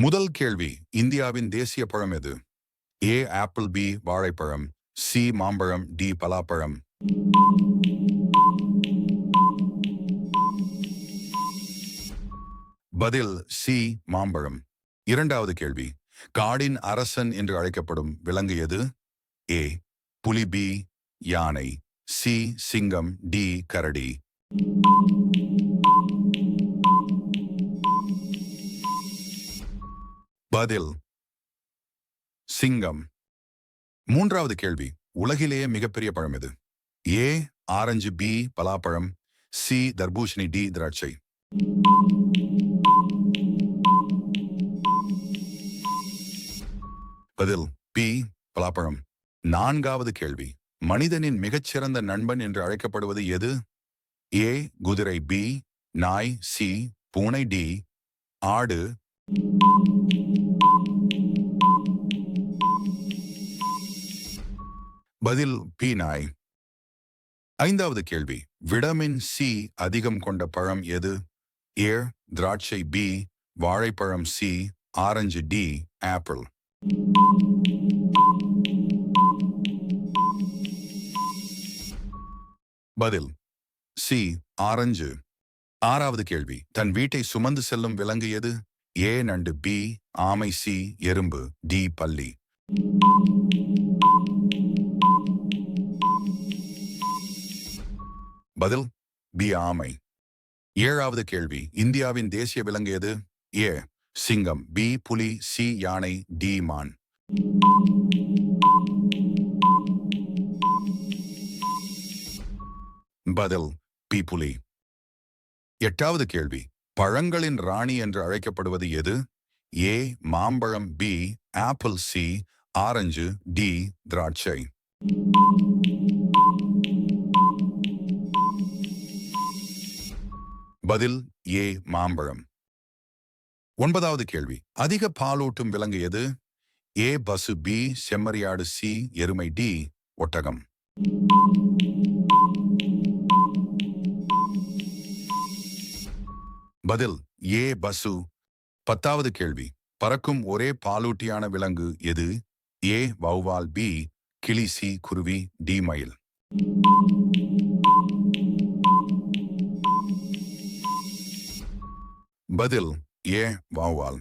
முதல் கேள்வி இந்தியாவின் தேசிய பழம் எது? ஏ ஆப்பிள் பி வாழைப்பழம் சி மாம்பழம் டி பலாப்பழம். பதில் சி மாம்பழம். இரண்டாவது கேள்வி காடின் அரசன் என்று அழைக்கப்படும் விலங்கு எது? ஏ புலி பி யானை சி சிங்கம் டி கரடி. பதில். சிங்கம். மூன்றாவது கேள்வி. உலகிலேயே மிகப்பெரிய பழம் எது? ஏ ஆரஞ்சு பி பலாப்பழம் சி தர்பூஷணி டி திராட்சை. பதில். பி பலாப்பழம். நான்காவது கேள்வி. மனிதனின் மிகச்சிறந்த நண்பன் என்று அழைக்கப்படுவது எது? ஏ குதிரை பி நாய் சி பூனை டி ஆடு. பதில் பி நாய். ஐந்தாவது கேள்வி. விடமின் சி அதிகம் கொண்ட பழம் எது? ஏ திராட்சை. பி வாழைப்பழம். C orange. D apple. பதில். C orange. ஆறாவது கேள்வி. தன் வீட்டை சுமந்து செல்லும் விலங்கு எது? ஏ நண்டு. பி ஆமை. சி எறும்பு. டி பள்ளி பதில் பி ஆமை. ஏழாவது கேள்வி இந்தியாவின் தேசிய விலங்கு எது? ஏ சிங்கம் பி புலி சி யானை டி மான். பதில் பி புலி. எட்டாவது கேள்வி பழங்களின் ராணி என்று அழைக்கப்படுவது எது? ஏ மாம்பழம் B apple C orange D திராட்சை. பதில் ஏ. மாம்பழம். ஒன்பதாவது கேள்வி. அதிக பாலூட்டும் விலங்கு எது? ஏ. பசு பி. செம்மறியாடு சி. எருமை டி. ஒட்டகம். பதில் ஏ. பசு. பத்தாவது கேள்வி. பறக்கும் ஒரே பாலூட்டியான விலங்கு எது? ஏ. வௌவால் பி. கிளி சி. குருவி டி. மயில். பதில் ஏ வௌவால்